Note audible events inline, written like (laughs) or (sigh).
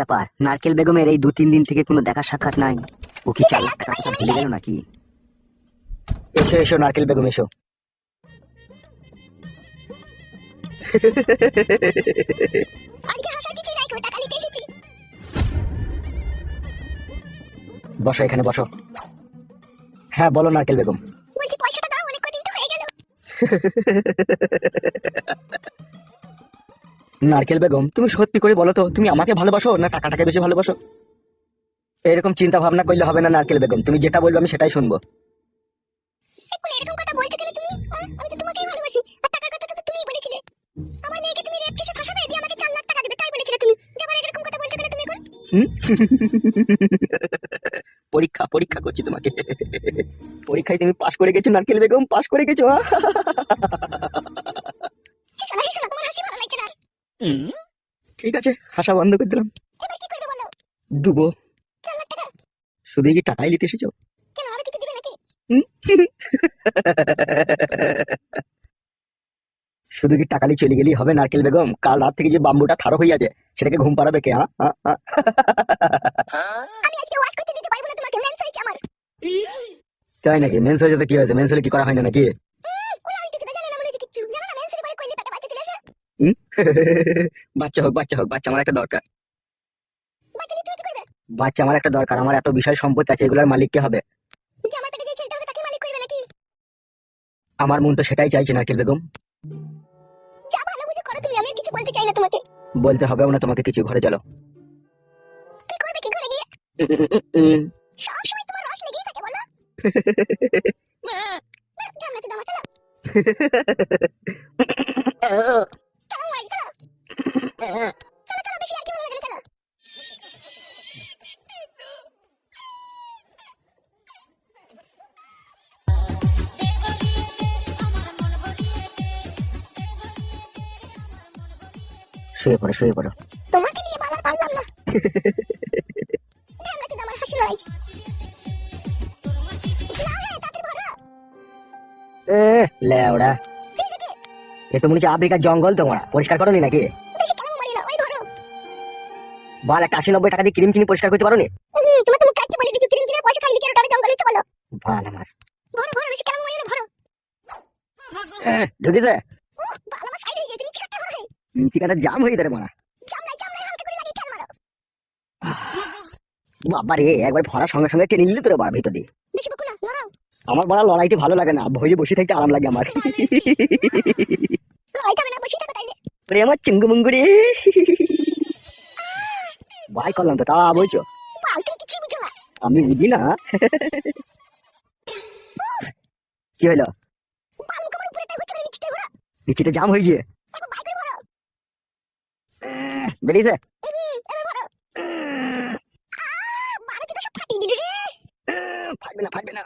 ব্যাপার। নারকেল বেগমের এই দু তিন দিন থেকে কোনো দেখা সাক্ষাৎ নাই। ও কি চার লাখ কথা ভুলে গেল নাকি? এসো এসো নারকেল বেগম এসো। টাকা বসো এখানে বসো। হ্যাঁ বলো নারকেল বেগম। বলছি পয়সাটা দাও অনেক কদিন তো হয়ে গেল। (laughs) নারকেল বেগম তুমি সত্যি করে বলো তো তুমি আমাকে ভালোবাসো না টাকাটাকে বেশি ভালোবাসো? এরকম চিন্তা ভাবনা করলে হবে না নারকেল বেগম তুমি যেটা বলবে আমি সেটাই শুনব। পরীক্ষা পরীক্ষা করছি তোমাকে। পরীক্ষায় তুমি পাশ করে গেছো নারকেল বেগম পাশ করে গেছো ঠিক আছে হাসা বন্ধ করে দিলাম। দুবো। শুধু কি টাকাই নিতে এসেছ? শুধু কি টাকা নিয়ে চলে গেলেই হবে নারকেল বেগম? কাল রাত থেকে যে বাম্বুটা থারো হয়ে আছে সেটাকে ঘুম পাড়াবে কে হ্যাঁ? হ্যাঁ, হ্যাঁ? আমি আজকে ওয়াশ করতে দিতে পারব না তোমাকে মেন্স হয়েছে আমার। তাই নাকি? মেন্স হয়ে যেতে কি হয়েছে? মেন্স হলে কি করা হয় না নাকি ওরা আন্টি কিটা জানে না মনে হচ্ছে কিচ্ছু জানো না মেন্স এর করলে পেটে বাচ্চা চলে আসে (laughs) বাচ্চা হোক বাচ্চা হোক বাচ্চা আমার একটা দরকার। বাচ্চা আমার একটা দরকার আমার এত বিষয় সম্পত্তি আছে এগুলোর মালিক কে হবে? আমার মন তো সেটাই চাইছে নারকেল বেগম। বলতে চাই না তোমাকে। বলতে হবে না তোমাকে কিছু ঘরে চলো। শুয়ে পড়ো শুয়ে পড়ো। তোমাকে নিয়ে পারলাম না। আছো আমার হাসি হ্যাঁ এ লেওড়া। এ তো মনে হচ্ছে আফ্রিকার জঙ্গল তোমরা। পরিষ্কার করো নি নাকি? বাল একটা আশি নব্বই টাকা দিয়ে ক্রিম কিনে পরিষ্কার করতে পারো নি তোমার তো মুখ কাটতে কিছু ক্রিম কিনে পয়সা খাইলে কেন ওটা জঙ্গল হইতে বলো? বাল আমার। ভরো ভরো বেশি কেমন মারি ভরো ঢুকেছে? বাল আমার সাইড হয়ে গেছে নিচে কাটতে হবে। চিকাটা জাম হয়ে যাবে মনে জাম নাই জাম নাই হালকা করে লাগিয়ে খেল মারো। বাবা রে একবার সঙ্গে সঙ্গে টেনে নিলে তোর বার ভিতর দিয়ে। বেশি বকো না লড়াও আমার বড় লড়াইতে ভালো লাগে না ভয়ে বসে থাকতে আরাম লাগে আমার। লড়াই না বসে থাকো তাইলে। ওরে আমার চিঙ্গু মুঙ্গুরি ভাই করলাম তো তা বলছো আমি বুঝি না। কি হলো? নিচেটা জাম হয়েছে বেরিয়েছে। ফাটবে না ফাটবে না।